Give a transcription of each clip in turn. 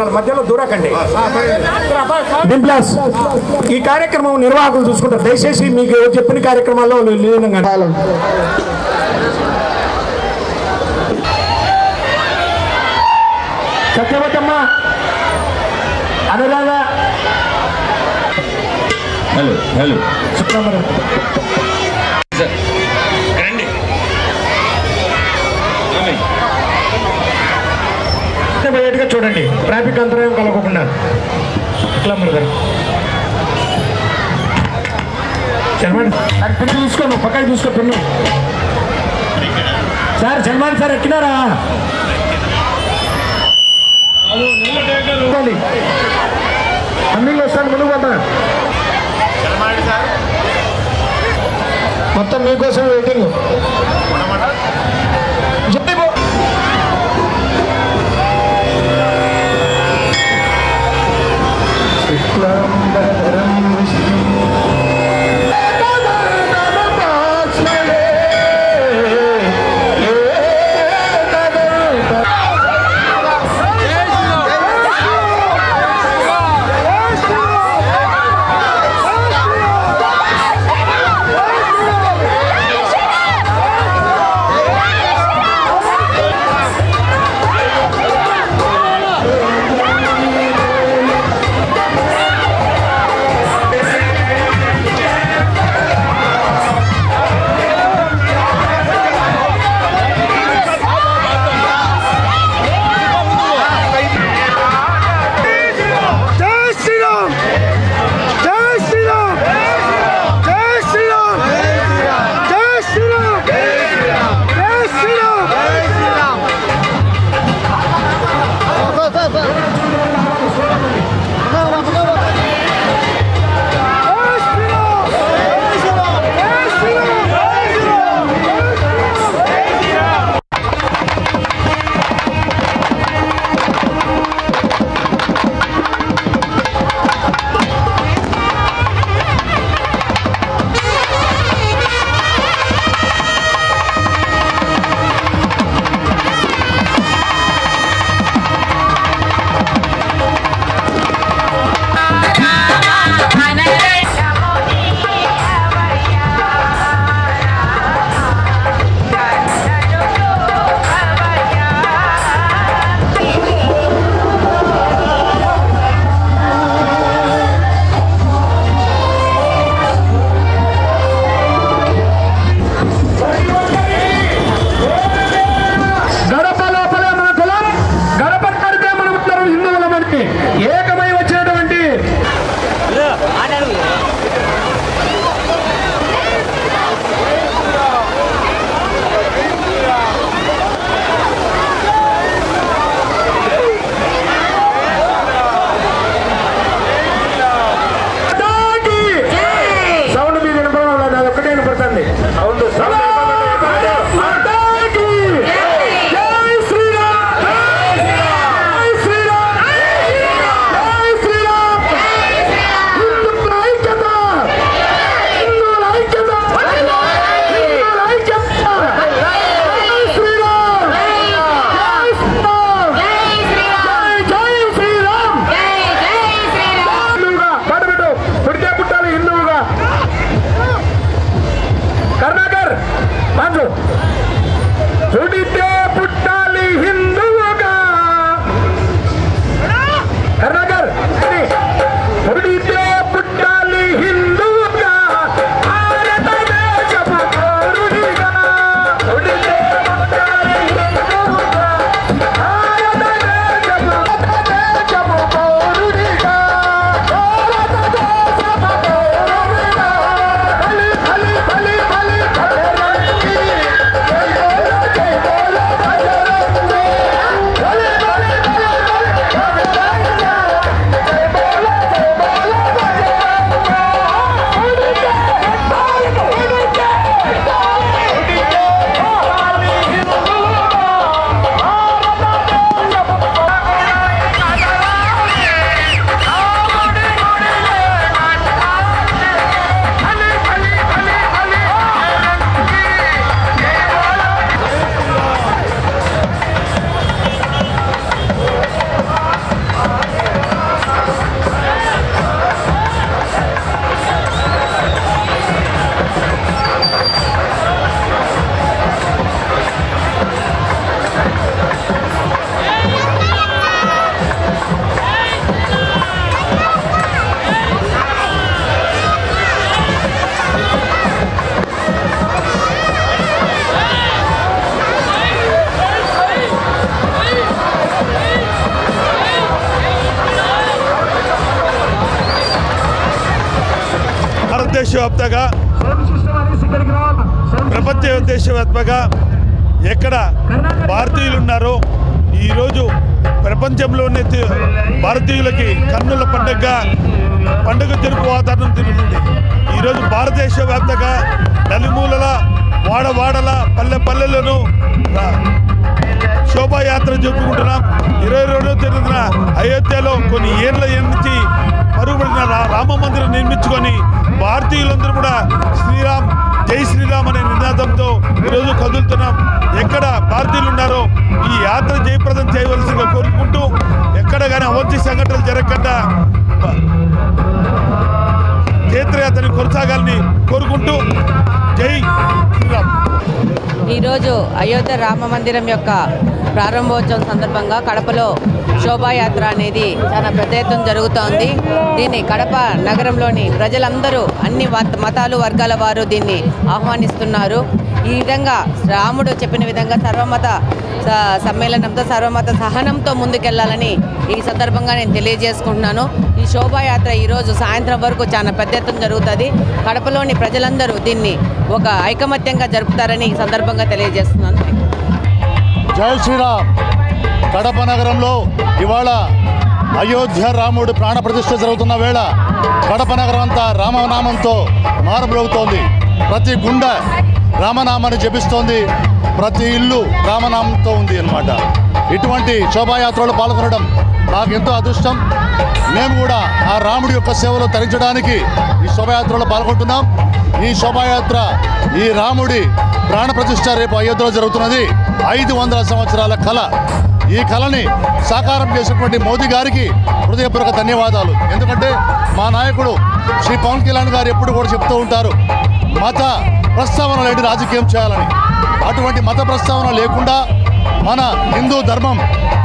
మధ్యలో దూరకండి. డింప్లాస్ ఈ కార్యక్రమం నిర్వాహకులు చూసుకుంటారు దయచేసి మీకు చెప్పిన కార్యక్రమాల్లో లీనంగా సత్యవతమ్మ అనురాధ. Hello hello. రండి. ప్రయత్నం అయ్యేట్టుగా చూడండి. ట్రాఫిక్ అంతరాయం కలగకుండా. ఇట్లా పిన్ను చూసుకోను పక్కకి చూసుకో పిన్ను. సార్ చల్మాన్ సార్ ఎక్కినారా? అన్నిళ్ళు వస్తాను ముందు పోతా. మొత్తం మీకోసం వెయిటింగ్. Thirty దేశవ్యాప్తంగా ప్రపంచ దేశవ్యాప్తంగా ఎక్కడ భారతీయులు ఉన్నారో ఈరోజు ప్రపంచంలోనే భారతీయులకి కన్నుల పండుగగా పండుగ జరుపు వాతావరణం తిరుగుతుంది. ఈరోజు భారతదేశ వ్యాప్తంగా నలుమూలల వాడవాడల పల్లె పల్లెలను శోభాయాత్ర జరుపుకుంటున్నాం. ఇరవై రెండో తేదీన అయోధ్యలో కొన్ని ఏళ్ళ నుంచి మరుగుపడిన రామ మందిరం నిర్మించుకొని భారతీయులందరూ కూడా శ్రీరామ్ జై శ్రీరామ్ అనే నినాదంతో ఈరోజు కదులుతున్నాం. ఎక్కడ భారతీయులు ఉన్నారో ఈ యాత్ర జయప్రదం చేయవలసిందిగా కోరుకుంటూ ఎక్కడ కానీ అవంతి సంఘటనలు జరగకుండా జైత్రయాత్రని కొనసాగాలని కోరుకుంటూ జై శ్రీరామ్. ఈరోజు అయోధ్య రామ మందిరం యొక్క ప్రారంభోత్సవం సందర్భంగా కడపలో శోభాయాత్ర అనేది చాలా పెద్ద ఎత్తున జరుగుతోంది. దీన్ని కడప నగరంలోని ప్రజలందరూ అన్ని మతాలు వర్గాల వారు దీన్ని ఆహ్వానిస్తున్నారు. ఈ విధంగా రాముడు చెప్పిన విధంగా సర్వమత స- సమ్మేళనంతో సర్వమత సహనంతో ముందుకెళ్ళాలని ఈ సందర్భంగా నేను తెలియజేసుకుంటున్నాను. ఈ శోభాయాత్ర ఈరోజు సాయంత్రం వరకు చాలా పెద్ద ఎత్తున జరుగుతుంది. కడపలోని ప్రజలందరూ దీన్ని ఒక ఐకమత్యంగా జరుపుతారని ఈ సందర్భంగా తెలియజేస్తున్నాను. జై శ్రీరామ్. కడప నగరంలో ఇవాళ అయోధ్య రాముడు ప్రాణ ప్రతిష్ఠ జరుగుతున్న వేళ కడప నగరం అంతా రామనామంతో మారుమ్రోగుతోంది. ప్రతి గుండె రామనామాన్ని జపిస్తోంది. ప్రతి ఇల్లు రామనామంతో ఉంది అన్నమాట. ఇటువంటి శోభాయాత్రలు పాల్గొనడం నాకు ఎంతో అదృష్టం. మేము కూడా ఆ రాముడి యొక్క సేవలో తరించడానికి ఈ శోభాయాత్రలో పాల్గొంటున్నాం. ఈ శోభాయాత్ర ఈ రాముడి ప్రాణప్రతిష్ఠ రేపు అయోధ్యలో జరుగుతున్నది. ఐదు వందల సంవత్సరాల కళ. ఈ కళని సాకారం చేసినటువంటి మోదీ గారికి హృదయపూర్వక ధన్యవాదాలు. ఎందుకంటే మా నాయకుడు శ్రీ పవన్ కళ్యాణ్ గారు ఎప్పుడు కూడా చెప్తూ ఉంటారు మత ప్రస్తావన లేని రాజకీయం చేయాలని. అటువంటి మత ప్రస్తావన లేకుండా మన హిందూ ధర్మం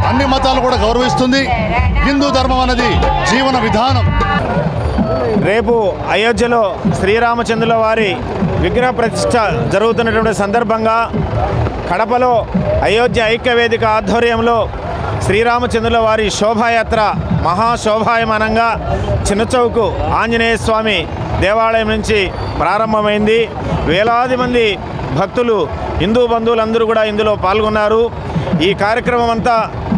అన్ని మతాలు కూడా గౌరవిస్తుంది. హిందూ ధర్మం అనేది జీవన విధానం. రేపు అయోధ్యలో శ్రీరామచంద్రుల వారి విగ్రహ ప్రతిష్ట జరుగుతున్నటువంటి సందర్భంగా కడపలో అయోధ్య ఐక్యవేదిక ఆధ్వర్యంలో శ్రీరామచంద్రుల వారి శోభాయాత్ర మహాశోభాయమానంగా చిన్నచౌకు ఆంజనేయ స్వామి దేవాలయం నుంచి ప్రారంభమైంది. వేలాది మంది భక్తులు హిందూ బంధువులందరూ కూడా ఇందులో పాల్గొన్నారు. ఈ కార్యక్రమం అంతా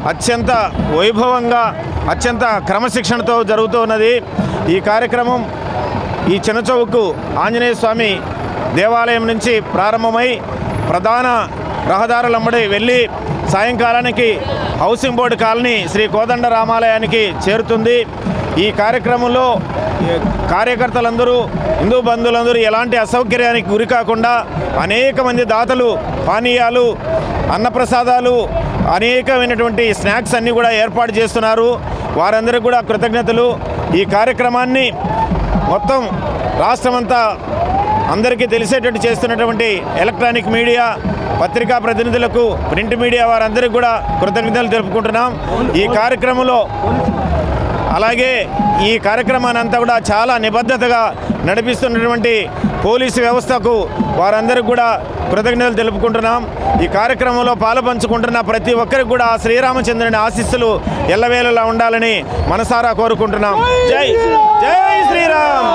అత్యంత వైభవంగా అత్యంత క్రమశిక్షణతో జరుగుతున్నది ఈ కార్యక్రమం ఈ చిన్నచౌకు ఆంజనేయ స్వామి దేవాలయం నుంచి ప్రారంభమై ప్రధాన రహదారులంబడి వెళ్ళి సాయంకాలానికి housing board colony Shri Kodanda రామాలయానికి చేరుతుంది. ఈ కార్యక్రమంలో కార్యకర్తలందరూ హిందూ బంధువులందరూ ఎలాంటి అసౌకర్యానికి గురి కాకుండా అనేక మంది దాతలు పానీయాలు అన్నప్రసాదాలు అనేకమైనటువంటి స్నాక్స్ అన్నీ కూడా ఏర్పాటు చేస్తున్నారు. వారందరికీ కూడా కృతజ్ఞతలు. ఈ కార్యక్రమాన్ని మొత్తం రాష్ట్రమంతా అందరికీ తెలిసేటట్టు చేస్తున్నటువంటి ఎలక్ట్రానిక్ మీడియా పత్రికా ప్రతినిధులకు ప్రింట్ మీడియా వారందరికీ కూడా కృతజ్ఞతలు తెలుపుకుంటున్నాం. ఈ కార్యక్రమంలో అలాగే ఈ కార్యక్రమాన్ని అంతా కూడా చాలా నిబద్ధతగా నడిపిస్తున్నటువంటి పోలీసు వ్యవస్థకు వారందరికీ కూడా కృతజ్ఞతలు తెలుపుకుంటున్నాం. ఈ కార్యక్రమంలో పాలుపంచుకుంటున్న ప్రతి ఒక్కరికి కూడా శ్రీరామచంద్రుని ఆశీస్సులు ఎల్లవేళలా ఉండాలని మనసారా కోరుకుంటున్నాం. జై జై శ్రీరామ్!